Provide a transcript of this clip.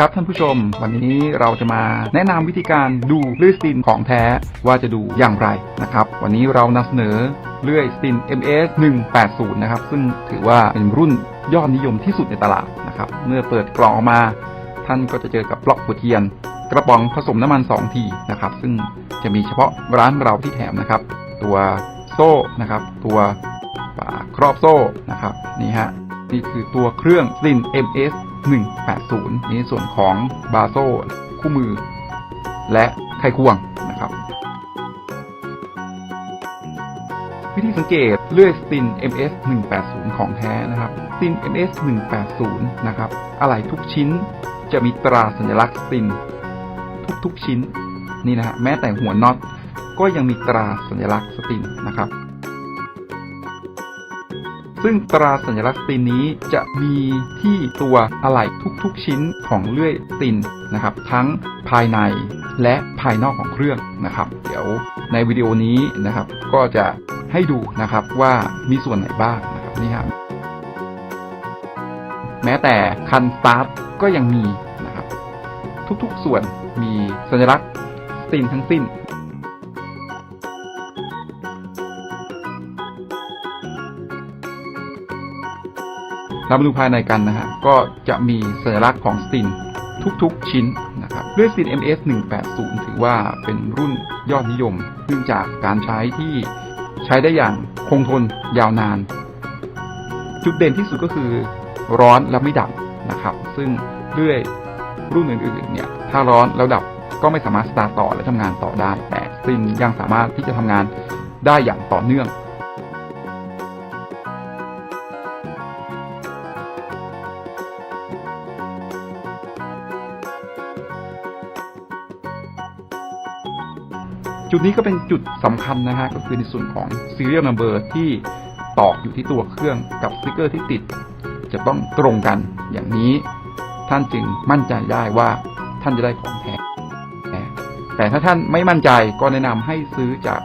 ครับท่านผู้ชม วันนี้เราจะมาแนะนำวิธีการดูเลื่อยสตินของแท้ว่าจะดูอย่างไรนะครับ วันนี้เรานำเสนอเลื่อยสติน MS 180นะครับ ซึ่งถือว่าเป็นรุ่นยอดนิยมที่สุดในตลาดนะครับ เมื่อเปิดกล่องออกมา ท่านก็จะเจอกับปลอกหัวเทียน กระป๋องผสมน้ำมัน 2 ทีนะครับ ซึ่งจะมีเฉพาะร้านเราที่แถมนะครับ ตัวโซ่นะครับ ตัวฝาครอบโซ่นะครับนี่ฮะ นี่คือตัวเครื่องซิน MS 180 นี่ส่วนของบาโซ่คู่มือ และไขควงนะครับ วิธีสังเกตเลื่อยสติน MS 180 ของแท้นะครับสิน MS 180 นะครับ อะไรทุกชิ้นจะมีตราสัญลักษณ์สินทุกๆชิ้น นี่นะฮะแม้แต่หัวน็อตก็ยังมีตราสัญลักษณ์สตินนะครับ ซึ่งตราสัญลักษณ์สตินนี้จะมีที่ตัวอะไหล่ทุกๆชิ้นของเลื่อยสตินนะครับ ทั้งภายในและภายนอกของเครื่องนะครับ เดี๋ยวในวิดีโอนี้นะครับ ก็จะให้ดูนะครับว่ามีส่วนไหนบ้างนะครับนี่ครับแม้แต่คันสตาร์ทก็ยังมีนะครับ ทุกๆส่วนมีสัญลักษณ์สตินทั้งสิ้น เรามาดูภายในกันนะฮะ ก็จะมีสัญลักษณ์ของสตินทุกๆชิ้นนะครับเลื่อยสติน MS 180 ถือว่าเป็นรุ่นยอดนิยม เนื่องจากการใช้ที่ใช้ได้อย่างคงทนยาวนาน จุดเด่นที่สุดก็คือร้อนแล้วไม่ดับนะครับ ซึ่งเลื่อยรุ่นอื่นๆเนี่ยถ้าร้อนแล้วดับก็ไม่สามารถสตาร์ทต่อและทำงานต่อได้ แต่สตินยังสามารถที่จะทำงานได้อย่างต่อเนื่อง จุดนี้ก็เป็นจุดสำคัญนะฮะก็คือในส่วนของ serial number ที่ตอกอยู่ที่ตัวเครื่องกับสติกเกอร์ที่ติด จะต้องตรงกันอย่างนี้ ท่านจึงมั่นใจได้ว่าท่านจะได้ของแท้แต่ถ้าท่านไม่มั่นใจก็แนะนำให้ซื้อจาก